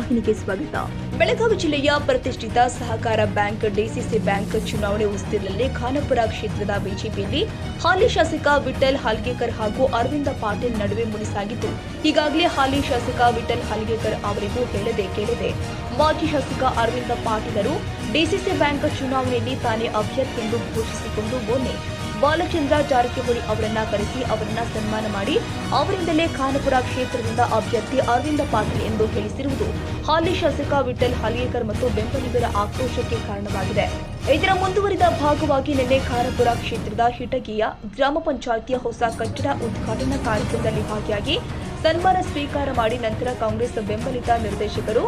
ವಾಹಿನಿಗೆ ಸ್ವಾಗತ. ಬೆಳಗಾವಿ ಜಿಲ್ಲೆಯ ಪ್ರತಿಷ್ಠಿತ ಸಹಕಾರ ಬ್ಯಾಂಕ್, ಡಿಸಿಸಿ ಬ್ಯಾಂಕ್ ಚುನಾವಣೆ ಉಸ್ತಿರಲ್ಲಿ ಖಾನಾಪುರ ಕ್ಷೇತ್ರದ ಬಿಜೆಪಿಯಲ್ಲಿ ಹಾಲಿ ಶಾಸಕ ವಿಠಲ್ ಹಾಲ್ಗೇಕರ್ ಹಾಗೂ ಅರವಿಂದ ಪಾಟೀಲ್ ನಡುವೆ ಮುನಿಸಾಗಿದ್ದು, ಈಗಾಗಲೇ ಹಾಲಿ ಶಾಸಕ ವಿಠಲ್ ಹಾಲ್ಗೇಕರ್ ಅವರಿಗೂ ಹೇಳದೆ ಕೇಳದೆ. ಮಾಜಿ ಶಾಸಕ ಅರವಿಂದ ಪಾಟೀಲರು ಡಿಸಿಸಿ ಬ್ಯಾಂಕ್ ಚುನಾವಣೆಯಲ್ಲಿ ತಾನೇ ಅಭ್ಯರ್ಥಿ ಎಂದು ಘೋಷಿಸಿಕೊಂಡು ಮೊನ್ನೆ ಬಾಲಚಂದ್ರ ಜಾರಕಿಹೊಳಿ ಅವರನ್ನ ಕರೆಸಿ ಅವರನ್ನ ಸನ್ಮಾನ ಮಾಡಿ ಅವರಿಂದಲೇ ಖಾನಪುರ ಕ್ಷೇತ್ರದಿಂದ ಅಭ್ಯರ್ಥಿ ಅರವಿಂದ ಪಾಟೀಲ್ ಎಂದು ತಿಳಿಸಿರುವುದು ಹಾಲಿ ಶಾಸಕ ವಿಠಲ್ ಹಾಲಿಯೇಕರ್ ಮತ್ತು ಬೆಂಬಲಿಗರ ಆಕ್ರೋಶಕ್ಕೆ ಕಾರಣವಾಗಿದೆ. ಇದರ ಮುಂದುವರಿದ ಭಾಗವಾಗಿ ನಿನ್ನೆ ಖಾನಪುರ ಕ್ಷೇತ್ರದ ಹಿಟಗಿಯ ಗ್ರಾಮ ಪಂಚಾಯಿತಿಯ ಹೊಸ ಕಟ್ಟಡ ಉದ್ಘಾಟನಾ ಕಾರ್ಯಕ್ರಮದಲ್ಲಿ ಭಾಗಿಯಾಗಿ ಸನ್ಮಾನ ಸ್ವೀಕಾರ ಮಾಡಿ ನಂತರ ಕಾಂಗ್ರೆಸ್ ಬೆಂಬಲಿತ ನಿರ್ದೇಶಕರು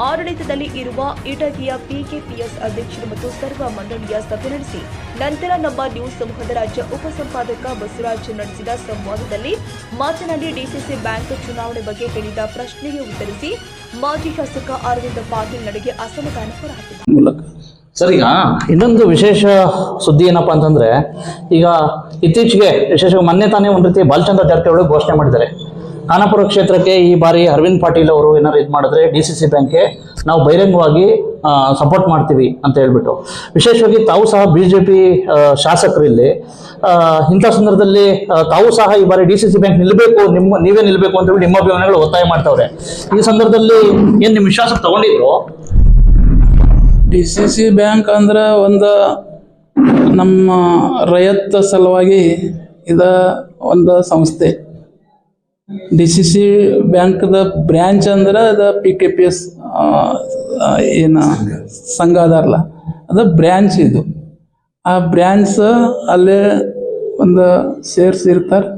ಆಡಳಿತದಲ್ಲಿ ಇರುವ ಇಟಗಿಯ ಪಿಕೆಪಿಎಸ್ ಅಧ್ಯಕ್ಷರು ಮತ್ತು ಸರ್ವ ಮಂಡಳಿಯ ಸಭೆ ನಡೆಸಿ ನಂತರ ನಮ್ಮ ನ್ಯೂಸ್ ಸಮೂಹದ ರಾಜ್ಯ ಉಪಸಂಪಾದಕ ಬಸವರಾಜ್ ನಡೆಸಿದ ಸಂವಾದದಲ್ಲಿ ಮಾತನಾಡಿ ಡಿಸಿಸಿ ಬ್ಯಾಂಕ್ ಚುನಾವಣೆ ಬಗ್ಗೆ ಕೇಳಿದ ಪ್ರಶ್ನೆಗೆ ಉತ್ತರಿಸಿ ಮಾಜಿ ಶಾಸಕ ಅರವಿಂದ ಪಾಟೀಲ್ ನಡೆಗೆ ಅಸಮಾಧಾನ ಸರಿಯಾ ಇನ್ನೊಂದು ವಿಶೇಷ ಸುದ್ದಿ ಏನಪ್ಪ ಅಂತಂದ್ರೆ, ಈಗ ಇತ್ತೀಚೆಗೆ ವಿಶೇಷವಾಗಿ ಮೊನ್ನೆ ತಾನೇ ಒಂದು ರೀತಿ ಬಾಲಚಂದ್ರ ಜಾರಕಿಹೊಳಿ ಘೋಷಣೆ ಮಾಡಿದ್ದಾರೆ. ಖಾನಾಪುರ ಕ್ಷೇತ್ರಕ್ಕೆ ಈ ಬಾರಿ ಅರವಿಂದ್ ಪಾಟೀಲ್ ಅವರು ಏನಾರು ಇದು ಮಾಡಿದ್ರೆ ಡಿ ಸಿ ಸಿ ಬ್ಯಾಂಕ್ಗೆ ನಾವು ಬಹಿರಂಗವಾಗಿ ಸಪೋರ್ಟ್ ಮಾಡ್ತೀವಿ ಅಂತ ಹೇಳ್ಬಿಟ್ಟು. ವಿಶೇಷವಾಗಿ ತಾವು ಸಹ ಬಿ ಜೆ ಪಿ ಶಾಸಕರು ಇಲ್ಲಿ. ಇಂಥ ಸಂದರ್ಭದಲ್ಲಿ ತಾವು ಸಹ ಈ ಬಾರಿ ಡಿ ಸಿ ಸಿ ಬ್ಯಾಂಕ್ ನಿಲ್ಲಬೇಕು ನಿಮ್ಮ, ನೀವೇ ನಿಲ್ಲಬೇಕು ಅಂತ ಹೇಳಿ ನಿಮ್ಮ ಅಭಿಮಾನಿಗಳು ಒತ್ತಾಯ ಮಾಡ್ತಾವ್ರೆ. ಈ ಸಂದರ್ಭದಲ್ಲಿ ಏನು ನಿಮ್ಮ ವಿಶ್ವಾಸ ತಗೊಂಡಿದ್ರು? ಡಿ ಸಿ ಸಿ ಬ್ಯಾಂಕ್ ಅಂದ್ರೆ ಒಂದು ನಮ್ಮ ರೈತ ಸಲುವಾಗಿ ಇದ ಒಂದು ಸಂಸ್ಥೆ. ಡಿ ಸಿ ಸಿ ಬ್ಯಾಂಕ್ದ ಬ್ರ್ಯಾಂಚ್ ಅಂದ್ರೆ ಅದ ಪಿ ಕೆ ಪಿ ಎಸ್ ಏನು? ಸಂಘ ಅದಾರಲ್ಲ ಅದು ಬ್ರ್ಯಾಂಚ್ ಇದು. ಆ ಬ್ರ್ಯಾಂಚ್ ಅಲ್ಲೇ ಒಂದು ಶೇರ್ಸ್ ಇರ್ತಾರೆ.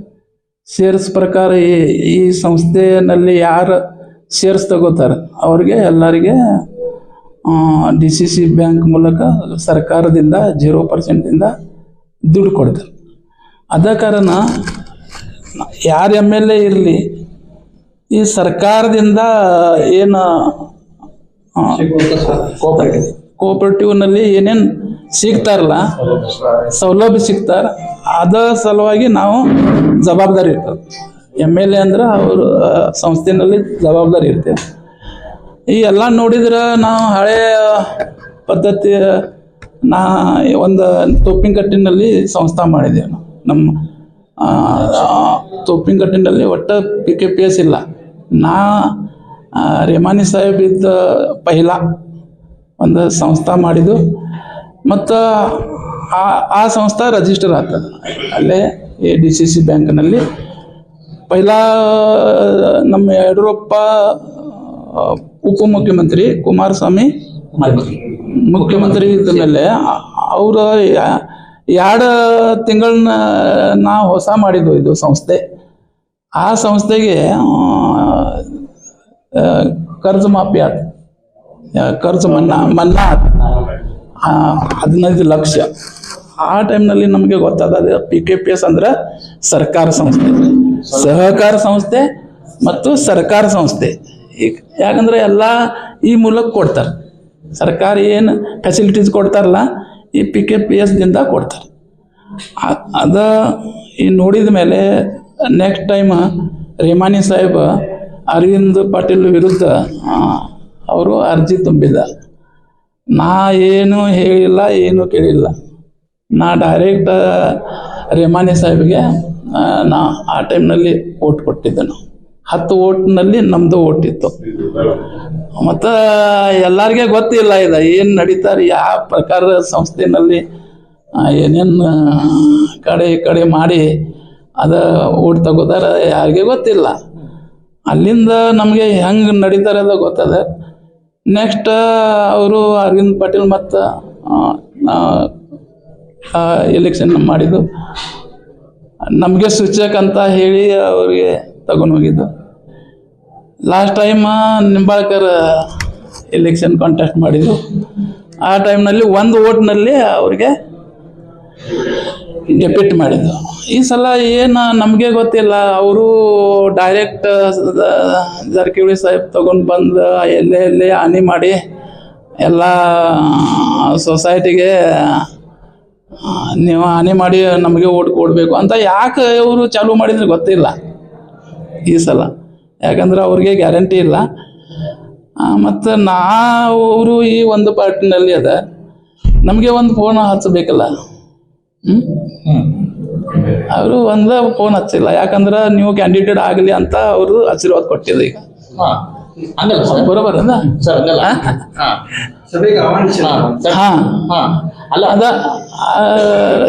ಶೇರ್ಸ್ ಪ್ರಕಾರ ಈ ಈ ಸಂಸ್ಥೆಯಲ್ಲಿ ಯಾರು ಶೇರ್ಸ್ ತಗೋತಾರೆ? ಅವ್ರಿಗೆ ಎಲ್ಲರಿಗೆ ಡಿ ಸಿ ಸಿ ಬ್ಯಾಂಕ್ ಮೂಲಕ ಸರ್ಕಾರದಿಂದ ಜೀರೋ ಪರ್ಸೆಂಟಿಂದ ದುಡ್ಡು ಕೊಡ್ತಾರೆ. ಅದ ಕಾರಣ ಯಾರು ಎಂ ಎಲ್ ಎ ಇರಲಿ ಈ ಸರ್ಕಾರದಿಂದ ಏನು ಕೋಪರೇಟಿವ್ನಲ್ಲಿ ಏನೇನು ಸಿಗ್ತಾರಲ್ಲ ಸೌಲಭ್ಯ ಸಿಗ್ತಾರ ಅದ ಸಲುವಾಗಿ ನಾವು ಜವಾಬ್ದಾರಿ ಇರ್ತದೆ ಎಂ ಎಲ್ ಎ ಅಂದ್ರೆ ಅವರು ಸಂಸ್ಥೆನಲ್ಲಿ ಜವಾಬ್ದಾರಿ ಇರ್ತೇವೆ. ಈ ಎಲ್ಲ ನೋಡಿದ್ರೆ ನಾವು ಹಳೆಯ ಪದ್ಧತಿ ನಾ ಒಂದು ತೊಪ್ಪಿನಕಟ್ಟಿನಲ್ಲಿ ಸಂಸ್ಥೆ ಮಾಡಿದ್ದೇವೆ ನಾವು. ನಮ್ಮ ತೊಪ್ಪಿನಕಟ್ಟಿನಲ್ಲಿ ಒಟ್ಟು ಪಿ ಕೆ ಪಿ ಎಸ್ ಇಲ್ಲ. ನಾ ರೇಮಾನಿ ಸಾಹೇಬ್ ಇದ್ದ ಪಹಿಲ ಒಂದು ಸಂಸ್ಥೆ ಮಾಡಿದ್ದು. ಮತ್ತು ಆ ಆ ಸಂಸ್ಥೆ ರಜಿಸ್ಟರ್ ಆಗ್ತದೆ. ಅಲ್ಲೇ ಎ ಡಿ ಸಿ ಸಿ ಬ್ಯಾಂಕ್ನಲ್ಲಿ. ಪೈಲ ನಮ್ಮ ಯಡಿಯೂರಪ್ಪ ಉಪ ಉಪಮುಖ್ಯಮಂತ್ರಿ ಕುಮಾರಸ್ವಾಮಿ ಮುಖ್ಯಮಂತ್ರಿ ಇದ್ದ ಮೇಲೆ ಅವರು ಎರಡು ತಿಂಗಳನ್ನ ನಾವು ಹೊಸ ಮಾಡಿದ್ದು ಇದು ಸಂಸ್ಥೆ. ಆ ಸಂಸ್ಥೆಗೆ ಕರ್ಜು ಮಾಫಿ ಆಯ್ತು ಕರ್ಜು ಮನ್ನಾ ಮನ್ನಾ ಆಯ್ತು ಆ, ಹದಿನೈದು ಲಕ್ಷ. ಆ ಟೈಮ್ನಲ್ಲಿ ನಮಗೆ ಗೊತ್ತಾದ ಪಿ ಕೆ ಪಿ ಎಸ್ ಅಂದ್ರೆ ಸರ್ಕಾರ ಸಂಸ್ಥೆ. ಸಹಕಾರ ಸಂಸ್ಥೆ ಮತ್ತು ಸರ್ಕಾರ ಸಂಸ್ಥೆ. ಈಗ ಯಾಕಂದ್ರೆ ಎಲ್ಲ ಈ ಮೂಲಕ ಕೊಡ್ತಾರೆ. ಸರ್ಕಾರ ಏನು ಫೆಸಿಲಿಟೀಸ್ ಕೊಡ್ತಾರಲ್ಲ ಈ ಪಿ ಕೆ ಪಿ ಎಸ್ದಿಂದ ಕೊಡ್ತಾರೆ. ಅದ ಈ ನೋಡಿದ ಮೇಲೆ ನೆಕ್ಸ್ಟ್ ಟೈಮ್ ರೇಮಾನಿ ಸಾಹೇಬ ಅರವಿಂದ್ ಪಾಟೀಲ್ ವಿರುದ್ಧ ಅವರು ಅರ್ಜಿ ತುಂಬಿದ. ನಾ ಏನು ಹೇಳಿಲ್ಲ, ಏನು ಕೇಳಿಲ್ಲ. ನಾ ಡೈರೆಕ್ಟ್ ರೇಮಾನಿ ಸಾಹೇಬ್ಗೆ ನಾ ಆ ಟೈಮ್ನಲ್ಲಿ ಓಟ್ ಕೊಟ್ಟಿದ್ದೆ ನಾವು ಹತ್ತು ಓಟ್ನಲ್ಲಿ ನಮ್ಮದು ಓಟ್ ಇತ್ತು ಮತ್ತು ಎಲ್ಲರಿಗೆ ಗೊತ್ತಿಲ್ಲ ಇದು ಏನು ನಡೀತಾರೆ, ಯಾವ ಪ್ರಕಾರ ಸಂಸ್ಥೆನಲ್ಲಿ ಏನೇನು ಕಡೆ ಕಡೆ ಮಾಡಿ ಅದ ಓಟ್ ತಗೋತಾರೆ ಯಾರಿಗೆ ಗೊತ್ತಿಲ್ಲ. ಅಲ್ಲಿಂದ ನಮಗೆ ಹೆಂಗೆ ನಡೀತಾರೆ ಅದು ಗೊತ್ತದ. ನೆಕ್ಸ್ಟ್ ಅವರು ಅರವಿಂದ್ ಪಾಟೀಲ್ ಮತ್ತು ಎಲೆಕ್ಷನ್ ಮಾಡಿದ್ದು. ನಮಗೆ ಸೂಚಕ ಅಂತ ಹೇಳಿ ಅವರಿಗೆ ತಗೊಂಡು ಹೋಗಿದ್ದು. Last time Nimbalkar election contest ಮಾಡಿದ್ರು. ಆ ಟೈಮ್ನಲ್ಲಿ ಒಂದು ಓಟ್ನಲ್ಲಿ ಅವ್ರಿಗೆ ಡೆಪಿಟ್ ಮಾಡಿದ್ದು ಈ ಸಲ ಏನು ನಮಗೆ ಗೊತ್ತಿಲ್ಲ. ಅವರು ಡೈರೆಕ್ಟ್ ಜಾರಕಿಹೊಳಿ ಸಾಹೇಬ್ ತಗೊಂಡು ಬಂದು ಎಲ್ಲೇ ಎಲ್ಲೇ ಹಾನಿ ಮಾಡಿ ಎಲ್ಲ ಸೊಸೈಟಿಗೆ ನೀವು ಹಾನಿ ಮಾಡಿ ನಮಗೆ ಓಟ್ ಕೊಡಬೇಕು ಅಂತ ಯಾಕೆ ಇವರು ಚಾಲೂ ಮಾಡಿದ್ರೆ ಗೊತ್ತಿಲ್ಲ ಈ ಸಲ. ಯಾಕಂದ್ರೆ ಅವ್ರಿಗೆ ಗ್ಯಾರಂಟಿ ಇಲ್ಲ. ಮತ್ತು ಅವರು ಈ ಒಂದು ಪಾರ್ಟಿನಲ್ಲಿ ಅದ. ನಮಗೆ ಒಂದು ಫೋನ್ ಹಚ್ಚಬೇಕಲ್ಲ. ಹ್ಞೂ ಅವರು ಒಂದ ಫೋನ್ ಹಚ್ಚಿಲ್ಲ. ಯಾಕಂದ್ರೆ ನೀವು ಕ್ಯಾಂಡಿಡೇಟ್ ಆಗಲಿ ಅಂತ ಅವರು ಆಶೀರ್ವಾದ ಕೊಟ್ಟಿದ್ದ ಈಗ. ಬರೋಬರ ಅದ? ಸರ್ ಹಂಗಲ್ಲ. ಹಾ. ಸಭೆಗೆ ಆಹ್ವಾನಿಸಿಲ್ಲ. ಹಾ, ಸರ್. ಹಾಂ. ಹಾ. ಅಲ್ಲ. ಅದ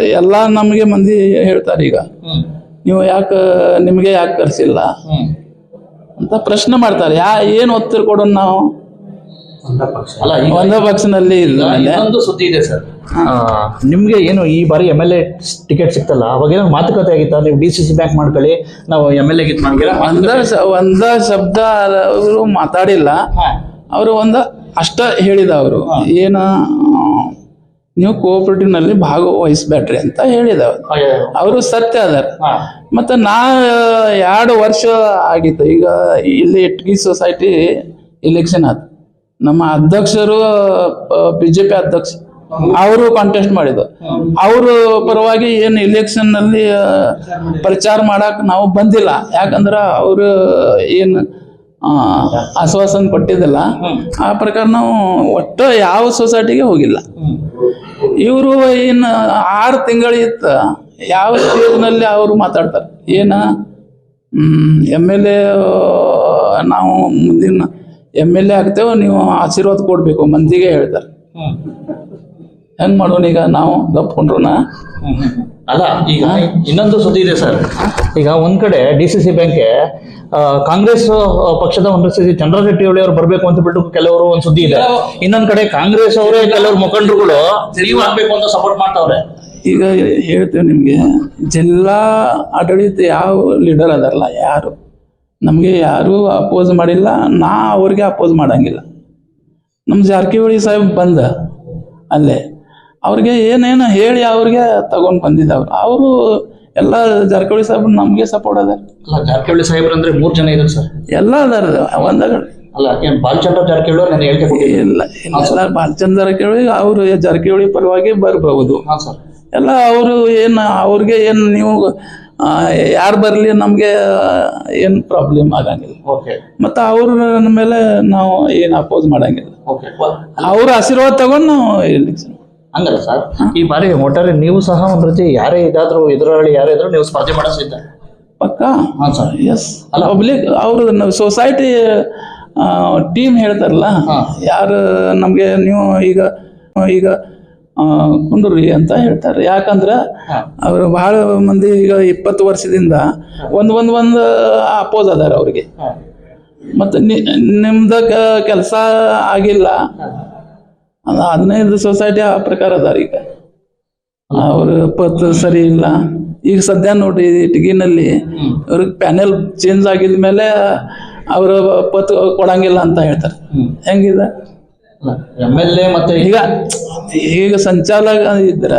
ಎಲ್ಲ ನಮಗೆ ಮಂದಿ ಹೇಳ್ತಾರೆ ಈಗ. ನೀವು ಯಾಕೆ ನಿಮಗೆ ಯಾಕೆ ಕರೆಸಿಲ್ಲ? ಅಂತ ಪ್ರಶ್ನೆ ಮಾಡ್ತಾರೆ. ಯಾ ಏನು ಒತ್ತಿರ್ ಕೊಡೋಣ ನಾವು? ಅಲ್ಲ ಒಂದೇ ಪಕ್ಷನಲ್ಲಿ ಇನ್ನೊಂದು ಸುದ್ದಿ ಇದೆ ಸರ್. ನಿಮ್ಗೆ ಏನು ಈ ಬಾರಿ ಎಂ ಎಲ್ ಎ ಟಿಕೆಟ್ ಸಿಕ್ತಲ್ಲ ಅವಾಗ ಏನೋ ಮಾತುಕತೆ ಆಗಿತ್ತ? ನೀವು ಡಿ ಸಿ ಸಿ ಬ್ಯಾಂಕ್ ಮಾಡ್ಕೊಳ್ಳಿ ನಾವು ಎಂ ಎಲ್ ಎ ಗಿತ್ ಮಾಡ್ಕೊಳ್ಳಿ. ಒಂದ ಒಂದ ಶಬ್ದ ಅವರು ಮಾತಾಡಿಲ್ಲ. ಅವರು ಒಂದ ಅಷ್ಟ ಹೇಳಿದ ಅವರು. ಏನ ಆ, ಕೋಆಪರೇಟಿವ್ನಲ್ಲಿ ಭಾಗವಹಿಸ್ಬೇಡ್ರಿ ಅಂತ ಹೇಳಿದ ಅವರು ಸತ್ಯ ಅದಾರ. ಮತ್ತ ನಾ ಎರಡು ವರ್ಷ ಆಗಿತ್ತು. ಈಗ ಇಲ್ಲಿ ಇಟ್ಗಿ ಸೊಸೈಟಿ ಇಲೆಕ್ಷನ್ ಆದ ನಮ್ಮ ಅಧ್ಯಕ್ಷರು ಬಿಜೆಪಿ ಅಧ್ಯಕ್ಷ ಅವರು ಕಾಂಟೆಸ್ಟ್ ಮಾಡಿದ್ರು. ಅವರು ಪರವಾಗಿ ಏನು ಇಲೆಕ್ಷನ್ನಲ್ಲಿ ಪ್ರಚಾರ ಮಾಡಕ್ ನಾವು ಬಂದಿಲ್ಲ. ಯಾಕಂದ್ರ ಅವರು ಏನು ಆಶ್ವಾಸನೆ ಕೊಟ್ಟಿದ್ದಲ್ಲ ಆ ಪ್ರಕಾರ ನಾವು ಒಟ್ಟು ಯಾವ ಸೊಸೈಟಿಗೆ ಹೋಗಿಲ್ಲ. ಇವರು ಇನ್ನು ಆರು ತಿಂಗಳಿತ್ತ ಯಾವ ಸ್ಟೇಜ್ನಲ್ಲಿ ಅವರು ಮಾತಾಡ್ತಾರೆ. ಏನ ಎಂ ಎಲ್ ಎ ನಾವು ಮುಂದಿನ ಎಂ ಎಲ್ ಎ ಆಗ್ತೇವೆ ನೀವು ಆಶೀರ್ವಾದ ಕೊಡಬೇಕು ಮಂದಿಗೆ ಹೇಳ್ತಾರೆ. ಹೆಂಗೆ ಮಾಡೋಣ ಈಗ ನಾವು? ಗಪ್ಕೊಂಡ್ರುನ ಅಲ್ಲ ಈಗ ಇನ್ನೊಂದು ಸುದ್ದಿ ಇದೆ ಸರ್. ಈಗ ಒಂದ್ ಕಡೆ ಡಿ ಸಿ ಸಿ ಬ್ಯಾಂಕ್ಗೆ ಕಾಂಗ್ರೆಸ್ ಪಕ್ಷದ ಒಂದು ಸಿ ಚಂದ್ರಶೆಟ್ಟಿ ಅವರು ಬರ್ಬೇಕು ಅಂತ ಬಿಟ್ಟು ಕೆಲವರು ಒಂದು ಸುದ್ದಿ ಇದೆ. ಇನ್ನೊಂದ್ ಕಡೆ ಕಾಂಗ್ರೆಸ್ ಅವರೇ ಕೆಲವರು ಮುಖಂಡರುಗಳು ನೀವು ಆಗ್ಬೇಕು ಅಂತ ಸಪೋರ್ಟ್ ಮಾಡ್ತಾವ್ರೆ. ಈಗ ಹೇಳ್ತೇವೆ ನಿಮಗೆ ಜಿಲ್ಲಾ ಆಡಳಿತ ಯಾವ ಲೀಡರ್ ಅದಾರಲ್ಲ ಯಾರು? ನಮಗೆ ಯಾರೂ ಅಪೋಸ್ ಮಾಡಿಲ್ಲ ನಾ ಅವ್ರಿಗೆ ಅಪೋಸ್ ಮಾಡಂಗಿಲ್ಲ. ನಮ್ಮ ಜಾರಕಿಹೊಳಿ ಸಾಹೇಬ್ ಬಂದ ಅಲ್ಲೇ. ಅವ್ರಿಗೆ ಏನೇನು ಹೇಳಿ ಅವ್ರಿಗೆ ತಗೊಂಡು ಬಂದಿದ್ದವ್ರು. ಅವರು ಎಲ್ಲ ಜಾರಕಿಹೊಳಿ ಸಾಹೇಬ್ರು ನಮಗೆ ಸಪೋರ್ಟ್ ಅದ ಅಲ್ಲ ಜಾರಕಿಹೊಳಿ ಸಾಹೇಬ್ರು ಅಂದ್ರೆ ಮೂರು ಜನ ಇದ್ರು ಸರ್? ಎಲ್ಲ ಅದಾರ ಒಂದಾಗ ಅಲ್ಲ ಏನು ಬಾಲಚಂದ್ರ ಜಾರಕಿಹೊಳಿ ನಾನು ಹೇಳಿಕೆ ಇಲ್ಲ ಎಲ್ಲ ಬಾಲಚಂದ್ರ ಜಾರಕಿಹೊಳಿ ಅವರು ಜಾರಕಿಹೊಳಿ ಪರವಾಗಿ ಬರಬಹುದು. ಹಾ ಸರ್. ಎಲ್ಲ ಅವರು ಏನು ಅವ್ರಿಗೆ ಏನು ನೀವು ಯಾರು ಬರಲಿ ನಮಗೆ ಏನು ಪ್ರಾಬ್ಲಮ್ ಆಗಂಗಿಲ್ಲ. ಓಕೆ. ಮತ್ತು ಅವ್ರ ಮೇಲೆ ನಾವು ಏನು ಅಪೋಸ್ ಮಾಡಂಗಿಲ್ಲ. ಓಕೆ. ಅವ್ರ ಆಶೀರ್ವಾದ ತಗೊಂಡು ನಾವು ಹಂಗಲ್ಲ ಸರ್? ಈ ಬಾರಿ ಒಟ್ಟಾರೆ ನೀವು ಸಹ ಒಂದ್ ರೀತಿ ಯಾರೇ ಇದಾದ್ರು ಎದುರಾಳಿ ಯಾರೇ ಇದ್ರು ನೀವು ಸ್ಪರ್ಧೆ ಮಾಡಿಸಿದ್ದ ಪಕ್ಕ? ಹಾ ಸರ್. ಎಸ್ ಅಲ್ಲ. ಪಬ್ಲಿಕ್ ಅವರು ಸೊಸೈಟಿ ಟೀಮ್ ಹೇಳ್ತಾರಲ್ಲ ಯಾರು ನಮಗೆ ನೀವು ಈಗ ಈಗ ಕುಂದ್ರಿ ಕುಂಡ್ರಿ ಅಂತ ಹೇಳ್ತಾರೆ. ಯಾಕಂದ್ರೆ ಅವರು ಬಹಳ ಮಂದಿ ಈಗ ಇಪ್ಪತ್ತು ವರ್ಷದಿಂದ ಒಂದು ಒಂದು ಒಂದು ಅಪೋಸ್ ಅದಾರ ಅವ್ರಿಗೆ. ಮತ್ತು ನಿಮ್ದ ಕೆಲಸ ಆಗಿಲ್ಲ. ಹದಿನೈದು ಸೊಸೈಟಿ ಆ ಪ್ರಕಾರ ಅದಾರ ಈಗ. ಅವ್ರ ಪತ್ ಸರಿ ಇಲ್ಲ. ಈಗ ಸದ್ಯ ನೋಡ್ರಿ ಇಟ್ಗಿನಲ್ಲಿ ಅವ್ರಿಗೆ ಪ್ಯಾನೆಲ್ ಚೇಂಜ್ ಆಗಿದ ಮೇಲೆ ಅವ್ರ ಪತ್ ಕೊಡಂಗಿಲ್ಲ ಅಂತ ಹೇಳ್ತಾರೆ. ಹೆಂಗಿದೆ? ಎಂ ಎಲ್ ಎ ಮತ್ತೆ ಈಗ ಈಗ ಸಂಚಾಲಕ ಇದ್ರ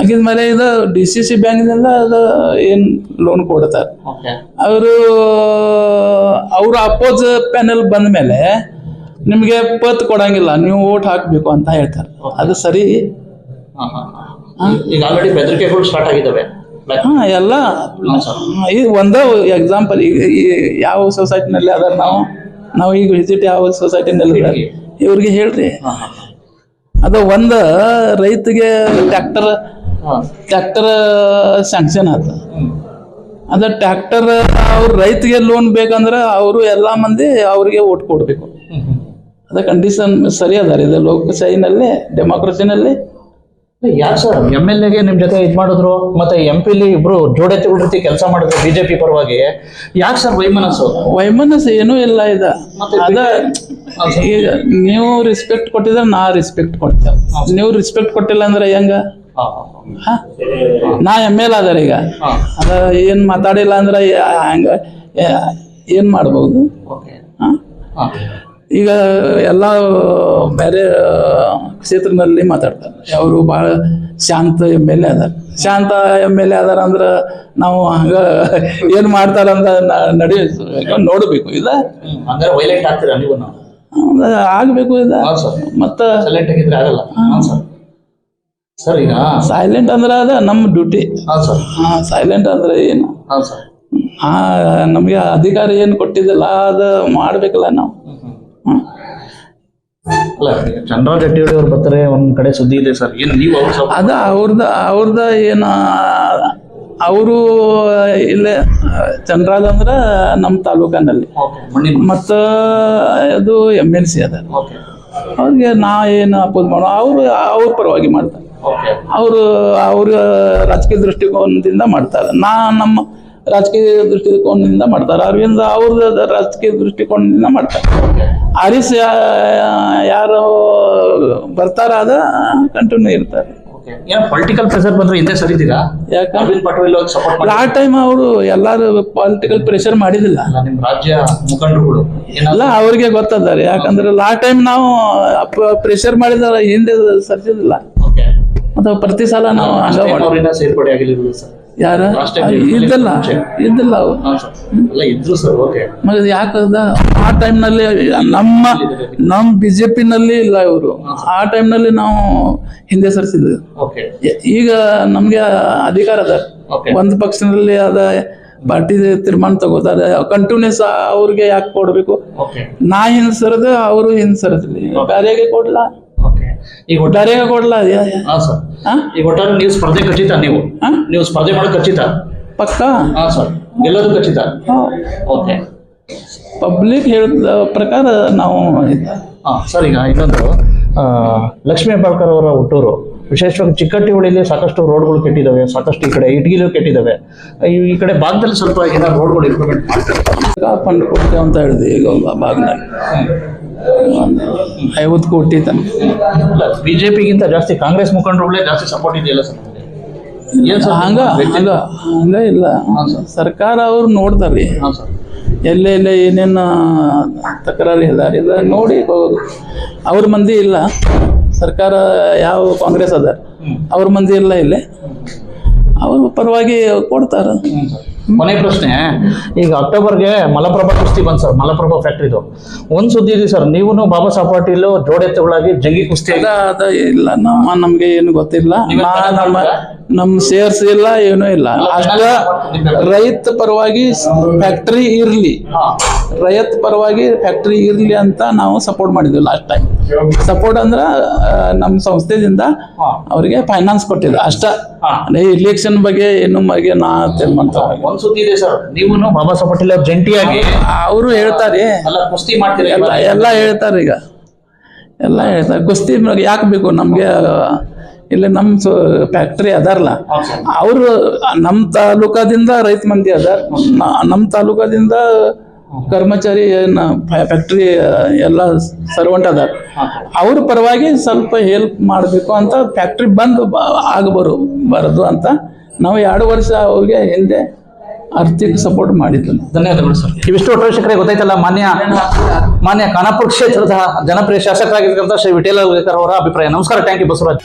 ಆಗಿದ್ಮೇಲೆ ಇದು ಡಿ ಸಿ ಸಿ ಬ್ಯಾಂಕ್ನಿಂದ ಅದು ಏನು ಲೋನ್ ಕೊಡ್ತಾರೆ. ಅವರು ಅವ್ರ ಅಪೋಸ್ ಪ್ಯಾನೆಲ್ ಬಂದ ಮೇಲೆ ನಿಮಗೆ ಪತ್ ಕೊಡಂಗಿಲ್ಲ ನೀವು ಓಟ್ ಹಾಕಬೇಕು ಅಂತ ಹೇಳ್ತಾರೆ. ಅದು ಸರಿ? ಈಗ ಆಲ್ರೆಡಿ ಬೆದರಿಕೆಗಳು ಸ್ಟಾರ್ಟ್ ಆಗಿದ್ದಾವೆ ಹಾ ಎಲ್ಲ. ಇದು ಒಂದ ಎಕ್ಸಾಂಪಲ್ ಈಗ ಈ ಯಾವ ಸೊಸೈಟಿನಲ್ಲಿ ಅದಾರ ನಾವು? ನಾವು ಈಗ ವಿಸಿಟ್ ಯಾವ ಸೊಸೈಟಿನಲ್ಲಿ ಇವ್ರಿಗೆ. ಹೇಳ್ರಿ. ಅದು ಒಂದು ರೈತಗೆ ಟ್ರ್ಯಾಕ್ಟರ್ ಟ್ರ್ಯಾಕ್ಟರ್ ಸ್ಯಾಂಕ್ಷನ್ ಆತ. ಅದ ಟ್ರ್ಯಾಕ್ಟರ್ ಅವ್ರ ರೈತಗೆ ಲೋನ್ ಬೇಕಂದ್ರೆ ಅವರು ಎಲ್ಲ ಮಂದಿ ಅವ್ರಿಗೆ ಓಟ್ ಕೊಡಬೇಕು. ಅದ ಕಂಡೀಷನ್ ಸರಿ ರೀ ಇದು ಲೋಕಶಾಹಿನಲ್ಲಿ ಡೆಮಾಕ್ರಸಿನಲ್ಲಿ ಯಾರು ಸರ್ ಎಂ ಎಲ್ ಎಗೆ ನಿಮ್ ಜೊತೆ ಇದು ಮಾಡಿದ್ರು ಮತ್ತೆ ಎಂ ಪಿಲಿ ಇಬ್ರು ಜೋಡೆತ್ತಿಗಳ ರೀತಿ ಕೆಲಸ ಮಾಡಿದ್ರು ಬಿಜೆಪಿ ಪರವಾಗಿ. ಯಾಕೆ ಸರ್ ವೈಮನಸ್ಸು? ವೈಮನಸ್ ಏನೂ ಇಲ್ಲ ಇದ. ಅದ ಈಗ ನೀವು ರೆಸ್ಪೆಕ್ಟ್ ಕೊಟ್ಟಿದ್ರೆ ನಾ ರೆಸ್ಪೆಕ್ಟ್ ಕೊಡ್ತೇವೆ ನೀವು ರೆಸ್ಪೆಕ್ಟ್ ಕೊಟ್ಟಿಲ್ಲ ಅಂದ್ರೆ ಹೆಂಗ? ಹಾ, ಹ? ನಾ ಎಂ ಎಲ್ ಅದಾರ ಈಗ. ಅದ ಏನ್ ಮಾತಾಡಿಲ್ಲ ಅಂದ್ರೆ ಯಾ- ಹಂಗ ಯಾ- ಏನ್ ಮಾಡ್ಬೋದು? ಓಕೆ. ಹ? ಈಗ ಎಲ್ಲ ಬೇರೆ ಕ್ಷೇತ್ರದಲ್ಲಿ ಮಾತಾಡ್ತಾರೆ. ಅವರು ಭಾಳ ಶಾಂತ ಎಂ ಎಲ್ ಎ ಅದಾರ. ಶಾಂತ ಎಂ ಎಲ್ ಎ ಅದಾರ ಅಂದ್ರೆ ನಾವು ಹಂಗ ಏನು ಮಾಡ್ತಾರಂತ ನಡಿ ನೋಡಬೇಕು. ಇಲ್ಲ? ಆಗ್ಬೇಕು ಸರ್. ಮತ್ತ ಸೈಲೆಂಟ್ ಆಗಿದ್ರೆ ಆಗಲ್ಲ. ಸರ್. ಸರ್ ಈಗ ಸೈಲೆಂಟ್ ಅಂದ್ರೆ ಅದ ನಮ್ಮ ಡ್ಯೂಟಿ ಸೈಲೆಂಟ್ ಅಂದ್ರೆ ಏನು? ನಮಗೆ ಅಧಿಕಾರ ಏನು ಕೊಟ್ಟಿದ್ದಲ್ಲ ಅದು ಮಾಡಬೇಕಲ್ಲ ನಾವು. ಅಲ್ಲ ಚಂದ್ರ ಜಟ್ಟಿಯವ್ರು ಅವ್ರು ಬರ್ತಾರೆ ಒಂದ್ ಕಡೆ ಸುದ್ದಿ ಇದೆ ಸರ್. ಏನ್ ನೀವು ಅವ್ರ ಸ್ವಲ್ಪ ಅದ ಅವ್ರದ ಅವ್ರದ ಏನು ಅವರು ಇಲ್ಲೇ ಚಂದ್ರಾದ ಅಂದ್ರೆ ನಮ್ಮ ತಾಲೂಕಿನಲ್ಲಿ. ಮಣ್ಣಿನ ಮತ್ತು ಅದು ಎಂ ಎಲ್ ಸಿ ಅದ. ಓಕೆ ಅವ್ರಿಗೆ ನಾ ಏನು ಅಪೋಸ್ ಮಾಡೋ ಅವರು ಅವ್ರ ಪರವಾಗಿ ಮಾಡ್ತಾರೆ. ಓಕೆ ಅವರು ಅವ್ರ ರಾಜಕೀಯ ದೃಷ್ಟಿಕೋನದಿಂದ ಮಾಡ್ತಾರೆ. ನಾ ನಮ್ಮ ರಾಜಕೀಯ ದೃಷ್ಟಿಕೋನದಿಂದ ಮಾಡ್ತಾರೆ. ಅರವಿಂದ ಅವ್ರದ್ದು ರಾಜಕೀಯ ದೃಷ್ಟಿಕೋನದಿಂದ ಮಾಡ್ತಾರೆ. ಹರೀಶ್ ಯಾರು ಬರ್ತಾರ ಅದ ಕಂಟಿನ್ಯೂ ಇರ್ತಾರೆ. ಪೊಲಿಟಿಕಲ್ ಪ್ರೆಷರ್ ಬಂದ್ರೆ ಹಿಂದೆ ಸರಿದೀರಾ ಯಾಕಂದ್ರೆ ಆ ಟೈಮ್ ಅವರು ಎಲ್ಲಾರು ಪೊಲಿಟಿಕಲ್ ಪ್ರೆಷರ್ ಮಾಡಿದಿಲ್ಲ ಅಲ್ಲ ನಿಮ್ ರಾಜ್ಯ ಮುಖಂಡರುಗಳು ಎಲ್ಲ ಅವ್ರಿಗೆ ಗೊತ್ತದಾರೆ ಯಾಕಂದ್ರೆ ಆ ಟೈಮ್ ನಾವು ಪ್ರೆಷರ್ ಮಾಡಿದಾರ ಹಿಂದೆ ಸರಿಸಿದಿಲ್ಲ ಮತ್ತು ಪ್ರತಿ ಸಲ ನಾವು ಸೇರ್ಪಡೆ ಆಗಿರ್ಲಿಲ್ಲ ಸರ್. ಯಾರ? ಇದ್ದಲ್ಲ ಇದ್ದಲ್ಲ ಅವರು. ಯಾಕಂದ ಆ ಟೈಮ್ನಲ್ಲಿ ನಮ್ಮ ನಮ್ಮ ಬಿ ಜೆ ಪಿನಲ್ಲಿ ಇಲ್ಲ ಇವರು. ಆ ಟೈಮ್ನಲ್ಲಿ ನಾವು ಹಿಂದೆ ಸರಿಸಿದ್ವಿ. ಈಗ ನಮಗೆ ಅಧಿಕಾರ ಅದ. ಒಂದು ಪಕ್ಷದಲ್ಲಿ ಅದ ಪಾರ್ಟಿ ತೀರ್ಮಾನ ತಗೋತಾರೆ. ಕಂಟಿನ್ಯೂಸ್ ಅವ್ರಿಗೆ ಯಾಕೆ ಕೊಡಬೇಕು? ನಾ ಹಿಂದೆ ಸರದು ಅವರು ಹಿಂದೆ ಸರದ್ಲಿ. ಬೇರೆಗೆ ಕೊಡ್ಲಾ? ಈಗ ಒಟ್ಟಾರೆ ಕೊಡಲ್ಲ ಕೊಡ್ಲಾ ಹಾ ಸರ್? ಈಗ ಒಟ್ಟಾರೆ ನೀವು ಸ್ಪರ್ಧೆ ಖಚಿತ ನೀವು? ನೀವು ಸ್ಪರ್ಧೆ ಮಾಡೋದು ಖಚಿತ ಪಕ್ಕ? ಹಾ ಸರ್. ಗೆಲ್ಲೋದು ಖಚಿತ ಓಕೆ. ಪಬ್ಲಿಕ್ ಹೇಳಿದ ಪ್ರಕಾರ ನಾವು ಹಾ ಸರ್ ಈಗ ಇನ್ನೊಂದು ಲಕ್ಷ್ಮೀ ಹೆಬ್ಬಾಳ್ಕರ್ ಅವರ ಹುಟ್ಟೂರು. ವಿಶೇಷವಾಗಿ ಚಿಕ್ಕಟ್ಟಿ ಹೊಳಿಲಿ ಸಾಕಷ್ಟು ರೋಡ್ಗಳು ಕೆಟ್ಟಿದ್ದಾವೆ ಸಾಕಷ್ಟು ಈ ಕಡೆ ಇಟ್ಗಿಲು ಕೆಟ್ಟಿದ್ದಾವೆ ಈ ಕಡೆ ಭಾಗದಲ್ಲಿ ಸ್ವಲ್ಪ ಏನಾದ್ರು ರೋಡ್ಗಳು ಇಂಪ್ರೂವ್ಮೆಂಟ್ ಮಾಡ್ತಾರೆ? ಅಂತ ಹೇಳಿದ್ವಿ ಈಗ ಒಂದು ಐವತ್ತು ಕೋಟಿ ತನಕ. ಇಲ್ಲ ಬಿಜೆಪಿಗಿಂತ ಜಾಸ್ತಿ ಕಾಂಗ್ರೆಸ್ ಮುಖಂಡರುಗಳೇ ಜಾಸ್ತಿ ಸಪೋರ್ಟ್ ಇದೆಯಲ್ಲ ಸರ್ ಹಂಗ ಹಂಗ ಹಂಗ ಇಲ್ಲ. ಸರ್ಕಾರ ಅವ್ರು ನೋಡ್ತಾರ್ರಿ ಎಲ್ಲೆಲ್ಲ ಏನೇನು ತಕರಾರು ಇದಾರೆ ಇದು ನೋಡಿ ಹೋಗೋದು. ಅವ್ರ ಮಂದಿ ಇಲ್ಲ. ಸರ್ಕಾರ ಯಾವ ಕಾಂಗ್ರೆಸ್ ಅದ? ಅವ್ರ ಮಂದಿ ಇಲ್ಲ. ಇಲ್ಲಿ ಅವ್ರ ಪರವಾಗಿ ಕೊಡ್ತಾರೆ. ಕೊನೆ ಪ್ರಶ್ನೆ. ಈಗ ಅಕ್ಟೋಬರ್ಗೆ ಮಲಪ್ರಭಾ ಕುಸ್ತಿ ಬಂತು ಸರ್ ಮಲಪ್ರಭಾ ಫ್ಯಾಕ್ಟ್ರಿದು ಒಂದು ಸುದ್ದಿ ಇದೆ ಸರ್ ನೀವು ಬಾಬಾ ಸಾಹೇಬ್ ಪಾಟೀಲ್ ಜೋಡೆತ್ತುಗಳಾಗಿ ಜಂಗಿ ಕುಸ್ತಿ ಇಲ್ಲ ಅದ ಇಲ್ಲ ನಮ್ಮ ನಮ್ಗೆ ಏನು ಗೊತ್ತಿಲ್ಲ. ನಮ್ ನಾ ನಮ್ಮ? ನಮ್ಮ ಶೇರ್ಸ್ ಇಲ್ಲ ಏನೂ ಇಲ್ಲ. ಅಷ್ಟ ರೈತ ಪರವಾಗಿ ಫ್ಯಾಕ್ಟ್ರಿ ಇರ್ಲಿ. ರೈತ ಪರವಾಗಿ ಫ್ಯಾಕ್ಟ್ರಿ ಇರ್ಲಿ ಅಂತ ನಾವು ಸಪೋರ್ಟ್ ಮಾಡಿದ್ವಿ ಲಾಸ್ಟ್ ಟೈಮ್ ಸಪೋರ್ಟ್ ಅಂದ್ರ ನಮ್ಮ ಸಂಸ್ಥೆದಿಂದ ಅವರಿಗೆ ಫೈನಾನ್ಸ್ ಕೊಟ್ಟಿದ್ದ. ಅಷ್ಟ ಇಲೆಕ್ಷನ್ ಬಗ್ಗೆ ಏನು ಬಗ್ಗೆ ನಾ ತೀರ್ಮಾನ ಒಂದು ಸುದ್ದಿ ಇದೆ ಸರ್. ನೀವು ಬಾಬಾ ಸಾಹೇಬ್ ಪಾಟೀಲ್ ಅವ್ರು ಜಂಟಿಯಾಗಿ ಅವರು ಹೇಳ್ತಾರೆ. ಎಲ್ಲ ಕುಸ್ತಿ ಮಾಡ್ತೀರಿ ಎಲ್ಲ ಹೇಳ್ತಾರೆ ಈಗ. ಎಲ್ಲ ಹೇಳ್ತಾರೆ. ಕುಸ್ತಿ ಯಾಕೆ ಬೇಕು ನಮಗೆ? ಇಲ್ಲಿ ನಮ್ಮ ಫ್ಯಾಕ್ಟ್ರಿ ಅದಾರಲ್ಲ. ಅವರು ನಮ್ಮ ತಾಲೂಕಾದಿಂದ ರೈತ ಮಂದಿ ಅದಾರ. ನಮ್ಮ ತಾಲೂಕಾದಿಂದ ಕರ್ಮಚಾರಿ ಫ್ಯಾಕ್ಟ್ರಿ ಎಲ್ಲ ಸರ್ವೆಂಟ್ ಅದಾರ. ಅವ್ರ ಪರವಾಗಿ ಸ್ವಲ್ಪ ಹೆಲ್ಪ್ ಮಾಡಬೇಕು ಅಂತ ಫ್ಯಾಕ್ಟ್ರಿ ಬಂದು ಆಗಬರು ಬರೋದು ಅಂತ ನಾವು ಎರಡು ವರ್ಷ ಅವ್ರಿಗೆ ಹಿಂದೆ ಆರ್ಥಿಕ ಸಪೋರ್ಟ್ ಮಾಡಿದ್ರು ಧನ್ಯವಾದಗಳು ಸರ್. ಇವಿಷ್ಟು ಒಟ್ಟರೆ ಗೊತ್ತಾಯ್ತಲ್ಲ ಮಾನ್ಯ ಮಾನ್ಯ ಖಾನಾಪುರ ಕ್ಷೇತ್ರದ ಜನಪ್ರಿಯ ಶಾಸಕರಾಗಿರ್ತಕ್ಕಂಥ ಶ್ರೀ ವಿಠೇಲ ಅವರ ಅಭಿಪ್ರಾಯ. ನಮಸ್ಕಾರ ಥ್ಯಾಂಕ್ ಯು ಬಸವರಾಜ್.